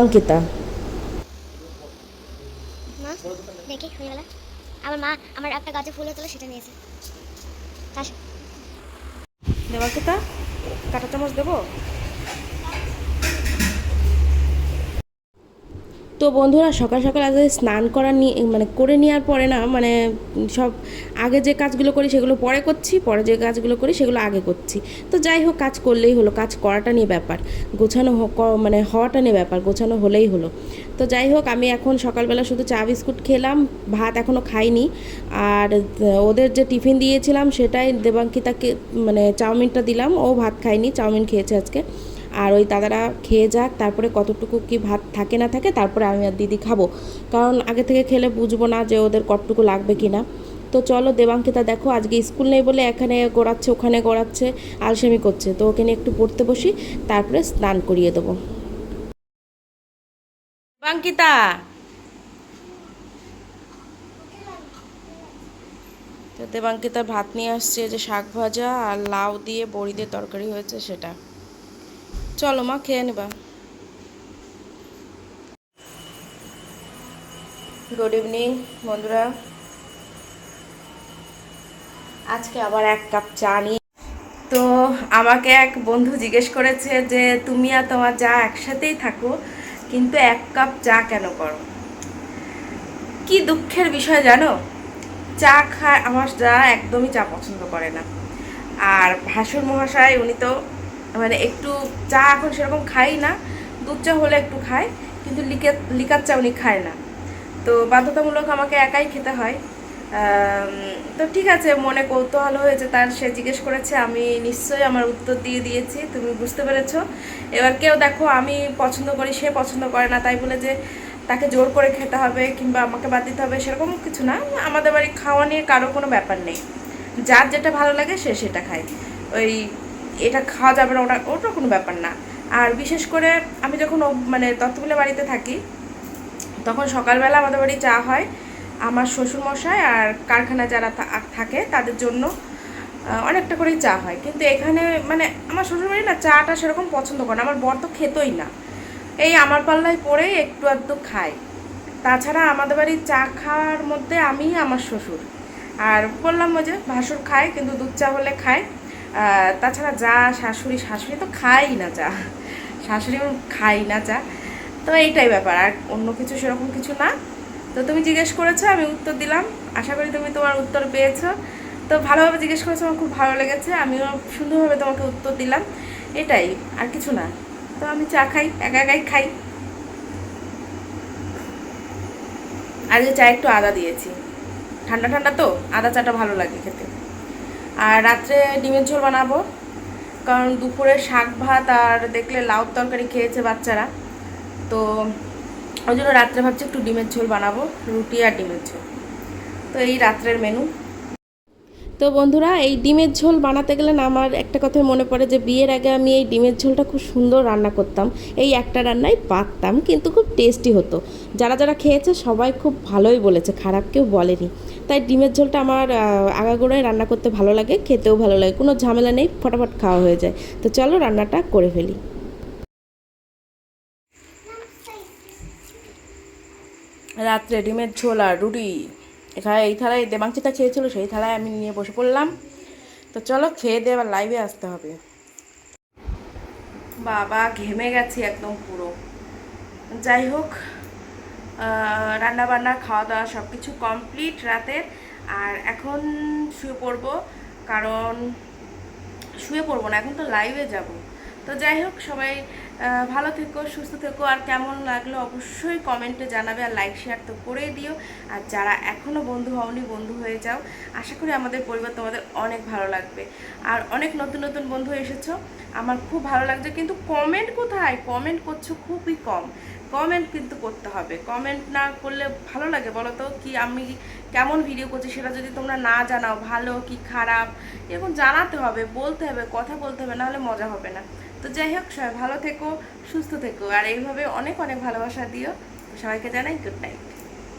অঙ্কিতা। মা দেখি হয়ে গেল। আমার মা আমার একটা গাছে ফুল হতো সেটা নিয়েছে। আস দেবাঙ্কিতা কাটা চামচ দেবো? তো বন্ধুরা সকাল সকাল আগে স্নান করা নিয়ে মানে করে নেওয়ার পরে না মানে সব আগে যে কাজগুলো করি সেগুলো পরে করছি, পরে যে কাজগুলো করি সেগুলো আগে করছি। তো যাই হোক, কাজ করলেই হলো, কাজ করাটা নিয়ে ব্যাপার। গোছানো মানে হওয়াটা নিয়ে ব্যাপার, গোছানো হলেই হলো। তো যাই হোক, আমি এখন সকালবেলা শুধু চা, বিস্কুট খেলাম, ভাত এখনও খাইনি। আর ওদের যে টিফিন দিয়েছিলাম সেটাই দেবাঙ্কিতাকে মানে চাউমিনটা দিলাম, ও ভাত খায়নি, চাউমিন খেয়েছে আজকে। আর ওই দাদারা খেয়ে যাক, তারপরে কতটুকু কি ভাত থাকে না থাকে, তারপরে আমি আর দিদি খাব। কারণ আগে থেকে খেলে বুঝব না যে ওদের কতটুকু লাগবে কি না তো চলো দেবাঙ্কিতা দেখো, আজকে স্কুল নেই বলে এখানে গড়াচ্ছে, ওখানে গড়াচ্ছে, আলসেমি করছে। তো ওকে নিয়ে একটু পড়তে বসি, তারপরে স্নান করিয়ে দেবো। দেবাঙ্কিতা! তো দেবাঙ্কিতা ভাত নিয়ে আসছে যে শাক ভাজা আর লাউ দিয়ে বড়ি দিয়ে তরকারি হয়েছে সেটা। চলো মা, খেয়ে নেবা। গুড ইভিনিং বন্ধুরা। আজকে আবার এক কাপ চা নিয়ে তো আমাকে এক বন্ধু জিজ্ঞেস করেছে যে, তুমি আর তোমার যা একসাথেই থাকো, কিন্তু এক কাপ চা কেন করো? কি দুঃখের বিষয় জানো? চা খায় আমার যা একদমই চা পছন্দ করে না। আর ভাসুর মহাশয়, উনি তো মানে একটু চা এখন সেরকম খাই না, দুধ চা হলে একটু খায় কিন্তু লিকে লিকার চা উনি খায় না। তো বাধ্যতামূলক আমাকে একাই খেতে হয়। তো ঠিক আছে, মনে কৌতূহল হয়েছে, তার সে জিজ্ঞেস করেছে, আমি নিশ্চয়ই আমার উত্তর দিয়ে দিয়েছি, তুমি বুঝতে পেরেছ। এবার কেউ দেখো, আমি পছন্দ করি, সে পছন্দ করে না, তাই বলে যে তাকে জোর করে খেতে হবে কিংবা আমাকে বাদ দিতে হবে, সেরকম কিছু না। আমাদের বাড়ি খাওয়া নিয়ে কারও কোনো ব্যাপার নেই। যার যেটা ভালো লাগে, সে সেটা খায়। ওই এটা খাওয়া যাবে না, ওটা ওটা কোনো ব্যাপার না। আর বিশেষ করে আমি যখন মানে দত্তগুলো বাড়িতে থাকি, তখন সকালবেলা আমাদের বাড়ি চা হয় আমার শ্বশুরমশাই আর কারখানায় যারা থাকে তাদের জন্য অনেকটা করেই চা হয়। কিন্তু এখানে মানে আমার শ্বশুরবাড়ি না চাটা সেরকম পছন্দ করে না, আমার বর তো খেতই না। এই আমার পাল্লায় পড়েই একটু আধটু খায়। তাছাড়া আমাদের বাড়ির চা খাওয়ার মধ্যে আমি আমার শ্বশুর। আর বললাম যে ভাসুর খায়, কিন্তু দুধ চা হলে খায়। তাছাড়া যা শাশুড়ি শাশুড়ি তো খাই না চা শাশুড়ি খাই না চা তো এইটাই ব্যাপার, আর অন্য কিছু সেরকম কিছু না। তো তুমি জিজ্ঞেস করেছ, আমি উত্তর দিলাম। আশা করি তুমি তোমার উত্তর পেয়েছ। তো ভালোভাবে জিজ্ঞেস করেছ, আমার খুব ভালো লেগেছে। আমিও সুন্দরভাবে তোমাকে উত্তর দিলাম। এটাই, আর কিছু না। তো আমি চা খাই, একা একাই খাই। আজকে চা একটু আদা দিয়েছি। ঠান্ডা ঠান্ডা তো? আদা চাটা ভালো লাগে খেতে। আর রাত্রে ডিমের ঝোল বানাবো। কারণ দুপুরে শাক ভাত আর দেখলে লাউ তরকারি খেয়েছে বাচ্চারা। তো ওই জন্য রাত্রে ভাবছি একটু ডিমের ঝোল বানাবো, রুটি আর ডিমের ঝোল। তো এই রাত্রের মেনু তো বন্ধুরা, এই ডিমের ঝোল বানাতে গেলে না আমার একটা কথাই মনে পড়ে যে বিয়ের আগে আমি এই ডিমের ঝোলটা খুব সুন্দর রান্না করতাম। এই একটা রান্নাই পারতাম কিন্তু খুব টেস্টি হতো। যারা যারা খেয়েছে সবাই খুব ভালোই বলেছে, খারাপ কেউ বলেনি। তাই ডিমের ঝোলটা আমার আগাগোড়ায় রান্না করতে ভালো লাগে, খেতেও ভালো লাগে, কোনো ঝামেলা নেই, ফটাফট খাওয়া হয়ে যায়। তো চলো রান্নাটা করে ফেলি। রাত্রে ডিমের ঝোল আর রুটি। এখানে এই থালায় দেবাঙ্কিতা খেয়েছিল সেই থালায় আমি নিয়ে বসে পড়লাম। তো চলো খেয়ে দিয়ে আবার লাইভে আসতে হবে। বাবা, ঘেমে গেছি একদম পুরো। যাই হোক রান্না বান্না খাওয়া দাওয়া সব কিছু কমপ্লিট রাতের। আর এখন শুয়ে পড়ব, কারণ শুয়ে পড়ব না, এখন তো লাইভে যাব। তো যাই হোক, সবাই ভালো থেকো, সুস্থ থেকো, আর কেমন লাগল অবশ্যই কমেন্টে জানাবে আর লাইক শেয়ার তো করেই দিও। আর যারা এখনও বন্ধু হওনি, বন্ধু হয়ে যাও। আশা করি আমাদের পরিবার তোমাদের অনেক ভালো লাগবে। আর অনেক নতুন নতুন বন্ধু এসেছ। আমার খুব ভালো লাগছে, কিন্তু কমেন্ট কোথায়? কমেন্ট করছ খুবই কম। কমেন্ট কিন্তু করতে হবে। কমেন্ট না করলে ভালো লাগে বলো তো কি আমি কেমন ভিডিও করছি সেটা যদি তোমরা না জানাও, ভালো কি খারাপ, এরকম জানাতে হবে, বলতে হবে, কথা বলতে হবে, নাহলে মজা হবে না। তো যাই হোক, সবাই ভালো থেকো, সুস্থ থেকো, আর এইভাবে অনেক অনেক ভালোবাসা দিও। সবাইকে জানাই গুড নাইট